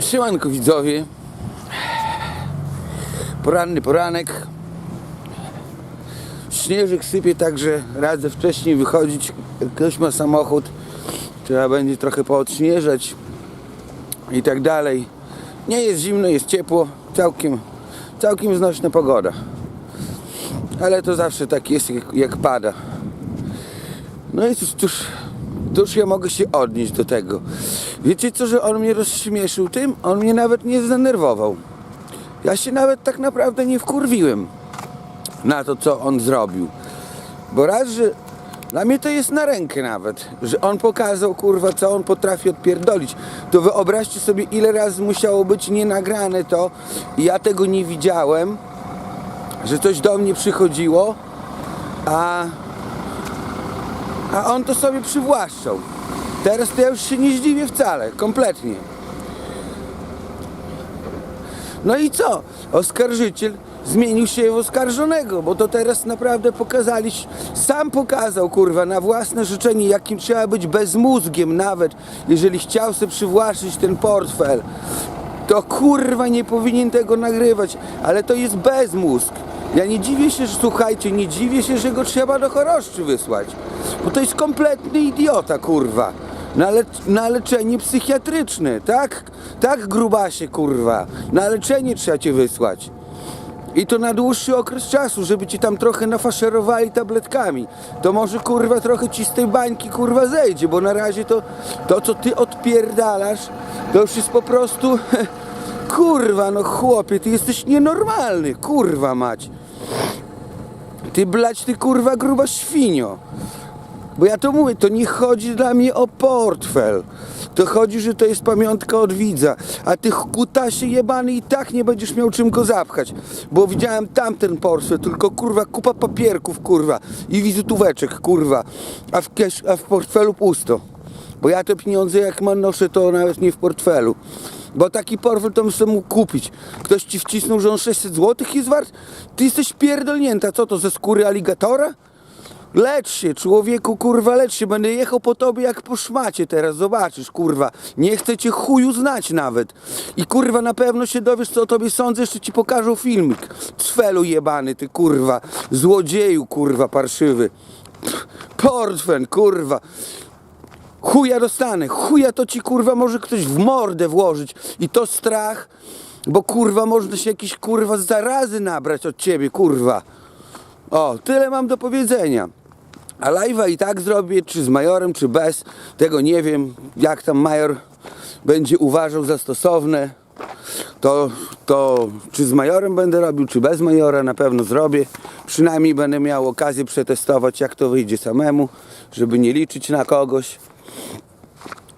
Siemanko widzowie. Poranny poranek. Śnieżek sypie, także radzę wcześniej wychodzić. Jak ktoś ma samochód, trzeba będzie trochę poodśnieżać i tak dalej. Nie jest zimno, jest ciepło, całkiem, całkiem znośna pogoda. Ale to zawsze tak jest, jak, jak pada. No i cóż, cóż, cóż ja mogę się odnieść do tego? Wiecie co, że on mnie rozśmieszył tym? On mnie nawet nie zdenerwował. Ja się nawet tak naprawdę nie wkurwiłem na to, co on zrobił. Bo raz, że dla mnie to jest na rękę nawet, że on pokazał, kurwa, co on potrafi odpierdolić. To wyobraźcie sobie, ile razy musiało być nienagrane to i ja tego nie widziałem, że coś do mnie przychodziło, a a on to sobie przywłaszczał. Teraz to ja już się nie zdziwię wcale, kompletnie. No i co? Oskarżyciel zmienił się w oskarżonego, bo to teraz naprawdę pokazaliś, sam pokazał, kurwa, na własne życzenie, jakim trzeba być bezmózgiem nawet, jeżeli chciał sobie przywłaszczyć ten portfel. To kurwa nie powinien tego nagrywać, ale to jest bezmózg. Ja nie dziwię się, że słuchajcie, nie dziwię się, że go trzeba do choroszczy wysłać. Bo to jest kompletny idiota, kurwa. Na, le na leczenie psychiatryczne, tak? Tak, grubasie, kurwa. Na leczenie trzeba cię wysłać. I to na dłuższy okres czasu, żeby ci tam trochę nafaszerowali tabletkami. To może kurwa trochę ci z tej bańki kurwa zejdzie, bo na razie to, to co ty odpierdalasz, to już jest po prostu kurwa no chłopie, ty jesteś nienormalny, kurwa mać. Ty blać, ty kurwa gruba świnio. Bo ja to mówię, to nie chodzi dla mnie o portfel. To chodzi, że to jest pamiątka od widza. A ty kutasie jebany i tak nie będziesz miał czym go zapchać. Bo widziałem tamten portfel, tylko kurwa kupa papierków, kurwa. I wizytóweczek, kurwa. A w, a w portfelu pusto. Bo ja te pieniądze jak mam noszę, to nawet nie w portfelu. Bo taki portfel to sobie mógł kupić. Ktoś ci wcisnął, że on 600 zł jest wart? Ty jesteś pierdolnięta. Co to, ze skóry aligatora? Lecz się, człowieku, kurwa, lecz się. Będę jechał po tobie jak po szmacie teraz, zobaczysz, kurwa. Nie chcę cię chuju znać nawet. I kurwa, na pewno się dowiesz, co o tobie sądzę, jeszcze ci pokażą filmik. Cfelu jebany, ty kurwa. Złodzieju, kurwa, parszywy. Pff, Portfel, kurwa. Chuja dostanę, chuja to ci kurwa może ktoś w mordę włożyć i to strach, bo kurwa można się jakieś kurwa zarazy nabrać od ciebie, kurwa. O, tyle mam do powiedzenia. A live'a i tak zrobię, czy z majorem, czy bez, tego nie wiem, jak tam major będzie uważał za stosowne. To, to czy z majorem będę robił, czy bez majora, na pewno zrobię. Przynajmniej będę miał okazję przetestować, jak to wyjdzie samemu, żeby nie liczyć na kogoś.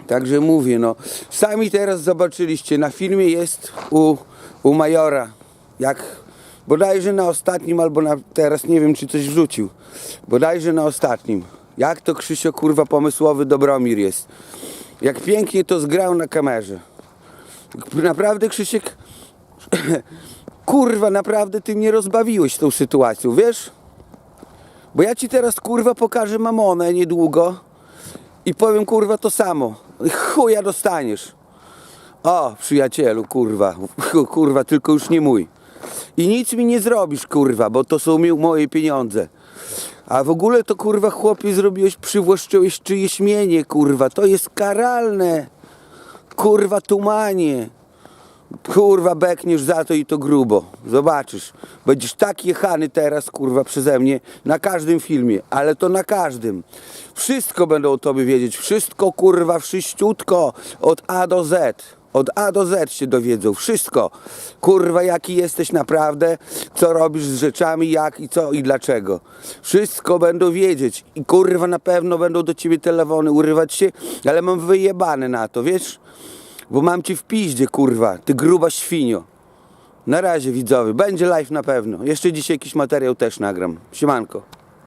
Także mówię, no. Sami teraz zobaczyliście, na filmie jest u, u Majora, jak bodajże na ostatnim, albo na, teraz nie wiem, czy coś wrzucił. Bodajże na ostatnim. Jak to Krzysio, kurwa, pomysłowy Dobromir jest. Jak pięknie to zgrał na kamerze. Naprawdę, Krzysiek, kurwa, naprawdę ty mnie rozbawiłeś tą sytuacją, wiesz? Bo ja ci teraz, kurwa, pokażę mamonę niedługo i powiem kurwa to samo. Chuja dostaniesz. O, przyjacielu, kurwa. Kurwa, tylko już nie mój. I nic mi nie zrobisz, kurwa, bo to są moje pieniądze. A w ogóle to kurwa chłopie zrobiłeś, przywłaszczyłeś czyjeś mienie, kurwa. To jest karalne. Kurwa, tumanie. Kurwa, bekniesz za to i to grubo. Zobaczysz. Będziesz tak jechany teraz, kurwa, przeze mnie na każdym filmie, ale to na każdym. Wszystko będą o tobie wiedzieć. Wszystko, kurwa, wszyściutko. Od A do Z. Od A do Z się dowiedzą. Wszystko. Kurwa, jaki jesteś naprawdę, co robisz z rzeczami, jak i co i dlaczego. Wszystko będą wiedzieć. I kurwa, na pewno będą do ciebie telefony urywać się, ale mam wyjebane na to, wiesz? Bo mam ci w piździe, kurwa, ty gruba świnio. Na razie widzowie, będzie live na pewno. Jeszcze dzisiaj jakiś materiał też nagram. Siemanko.